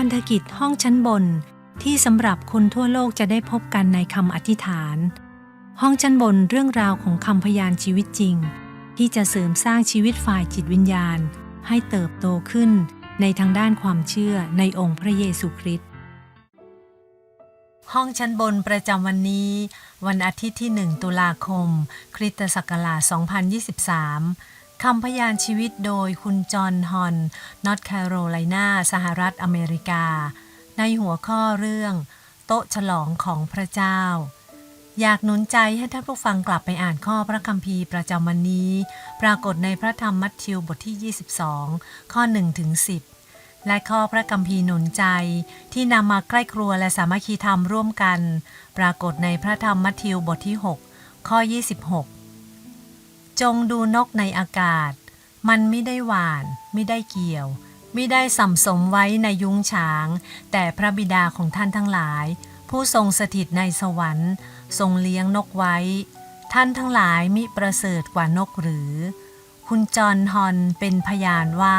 พันธกิจห้องชั้นบน ที่สำหรับคนทั่วโลกจะได้พบกันในคำอธิษฐาน ห้องชั้นบนเรื่องราวของคำพยานชีวิตจริง ที่จะเสริมสร้างชีวิตฝ่ายจิตวิญญาณ ให้เติบโตขึ้นในทางด้านความเชื่อในองค์พระเยซูคริสต์ห้องชั้นบนประจำวันนี้ วันอาทิตย์ที่ 1 ตุลาคม คริสตศักราช 2023 คำพยานชีวิตโดยคุณจอห์นฮอนนอร์ทแคโรไลนาสหรัฐอเมริกา ในหัวข้อเรื่อง โต๊ะฉลองของพระเจ้า อยากหนุนใจให้ท่านผู้ฟังกลับไปอ่านข้อพระคัมภีร์ประจำวันนี้ ปรากฏในพระธรรมมัทธิวบทที่ 22 ข้อ1ถึง10 และข้อพระคัมภีร์หนุนใจที่นำมาใกล้ครัวและสามัคคีธรรมร่วมกัน ปรากฏในพระธรรมมัทธิวบทที่ 6 ข้อ 26 จงดูนกในอากาศ มันไม่ได้หวานไม่ได้เกี่ยว ไม่ได้สัมสมไว้ในยุ้งฉาง แต่พระบิดาของท่านทั้งหลาย ผู้ทรงสถิตในสวรรค์ ทรงเลี้ยงนกไว้ ท่านทั้งหลายมิประเสริฐกว่านกหรือ คุณจอห์นฮอนเป็นพยานว่า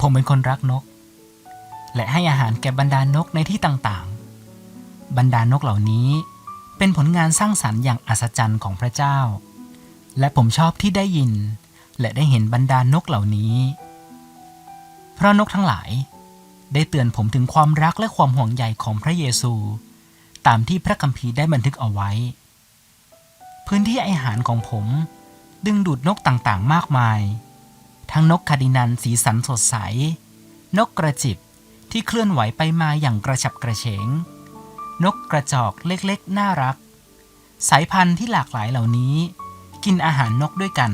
ผมเป็นคนรักนก และให้อาหารแก่บรรดานกในที่ต่างๆ บรรดานกเหล่านี้ เป็นผลงานสร้างสรรค์อย่างอัศจรรย์ของพระเจ้า และผมชอบที่ได้ยิน และได้เห็นบรรดานกเหล่านี้ เพราะนกทั้งหลาย ได้เตือนผมถึงความรักและความห่วงใยของพระเยซู ตามที่พระคัมภีร์ได้บันทึกเอาไว้ พื้นที่อาหารของผม ดึงดูดนกต่างๆ มากมาย ทั้งนกคาร์ดินันสีสันสดใส นกกระจิบที่เคลื่อนไหวไปมาอย่างกระฉับกระเฉง นกกระจอกเล็กๆ น่ารัก สายพันธุ์ที่หลากหลายเหล่านี้ กินอาหารนกด้วยกัน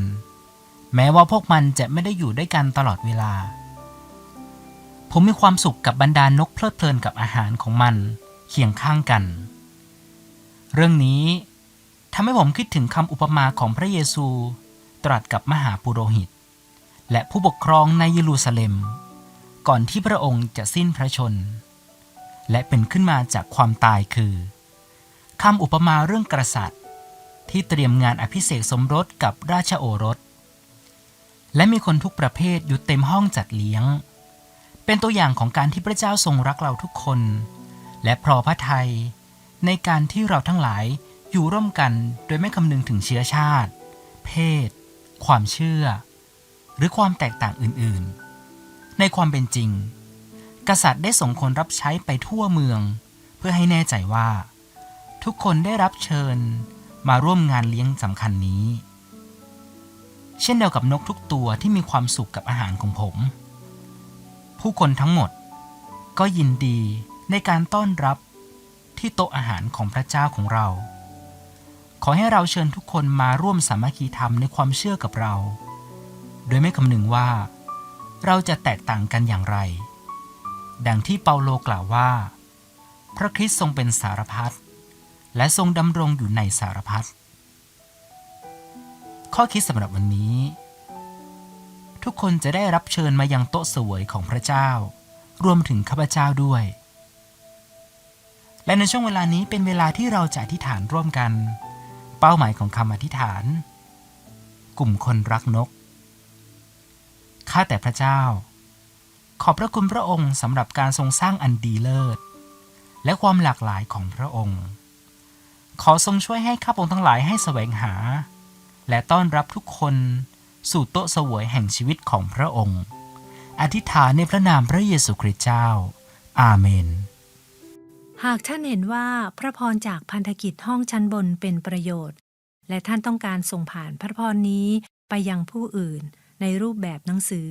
แม้ว่าพวกมันจะไม่ได้อยู่ด้วยกันตลอดเวลา ผมมีความสุขกับบรรดานกเพลิดเพลินกับอาหารของมันเคียงข้างกัน เรื่องนี้ทำให้ผมคิดถึงคำอุปมาของพระเยซูตรัสกับมหาปุโรหิต และผู้ปกครองในเยรูซาเล็ม ก่อนที่พระองค์จะสิ้นพระชน์ และเป็นขึ้นมาจากความตายคือคำอุปมาเรื่องกษัตริย์ ที่เตรียมงานอภิเษกสมรสกับราชโอรส และมีคนทุกประเภทอยู่เต็มห้องจัดเลี้ยง เป็นตัวอย่างของการที่พระเจ้าทรงรักเราทุกคน และพรอพระทัยในการที่เราทั้งหลายอยู่ร่วมกันโดยไม่คำนึงถึงเชื้อชาติ เพศ ความเชื่อ หรือความแตกต่างอื่นๆ ในความเป็นจริง กษัตริย์ได้ส่งคนรับใช้ไปทั่วเมือง เพื่อให้แน่ใจว่า ทุกคนได้รับเชิญมาร่วมงานเลี้ยงสำคัญนี้ เช่นเดียวกับนกทุกตัวที่มีความสุขกับอาหารของผม ผู้คนทั้งหมดก็ยินดีในการต้อนรับที่โต๊ะอาหารของพระเจ้าของเรา ขอให้เราเชิญทุกคนมาร่วมสามัคคีธรรมในความเชื่อกับเรา โดยไม่คำนึงว่า เราจะแตกต่างกันอย่างไร ดังที่เปาโลกล่าวว่า พระคริสต์ทรงเป็นสารพัดและทรงดำรงอยู่ในสารพัดข้อคิดสำหรับวันนี้ ทุกคนจะได้รับเชิญมายังโต๊ะเสวยของพระเจ้า รวมถึงข้าพเจ้าด้วย และในช่วงเวลานี้เป็นเวลาที่เราจะอธิษฐานร่วมกัน เป้าหมายของคำอธิษฐาน กลุ่มคนรักนกข้าแต่พระเจ้า อบพระคุณพระองค์สำหรับการทรงสร้างอันดีเลิศ และความหลากหลายของพระองค์ ขอทรงช่วยให้ข้าพงทั้งหลายให้แสวงหา และต้อนรับทุกคนสู่โต๊ะเสวยแห่งชีวิตของพระองค์ อธิษฐานในพระนามพระเยซูคริสต์เจ้า อาเมน หากท่านเห็นว่าพระพรจากพันธกิจห้องชั้นบนเป็นประโยชน์ และท่านต้องการส่งผ่านพระพรนี้ไปยังผู้อื่นในรูปแบบหนังสือ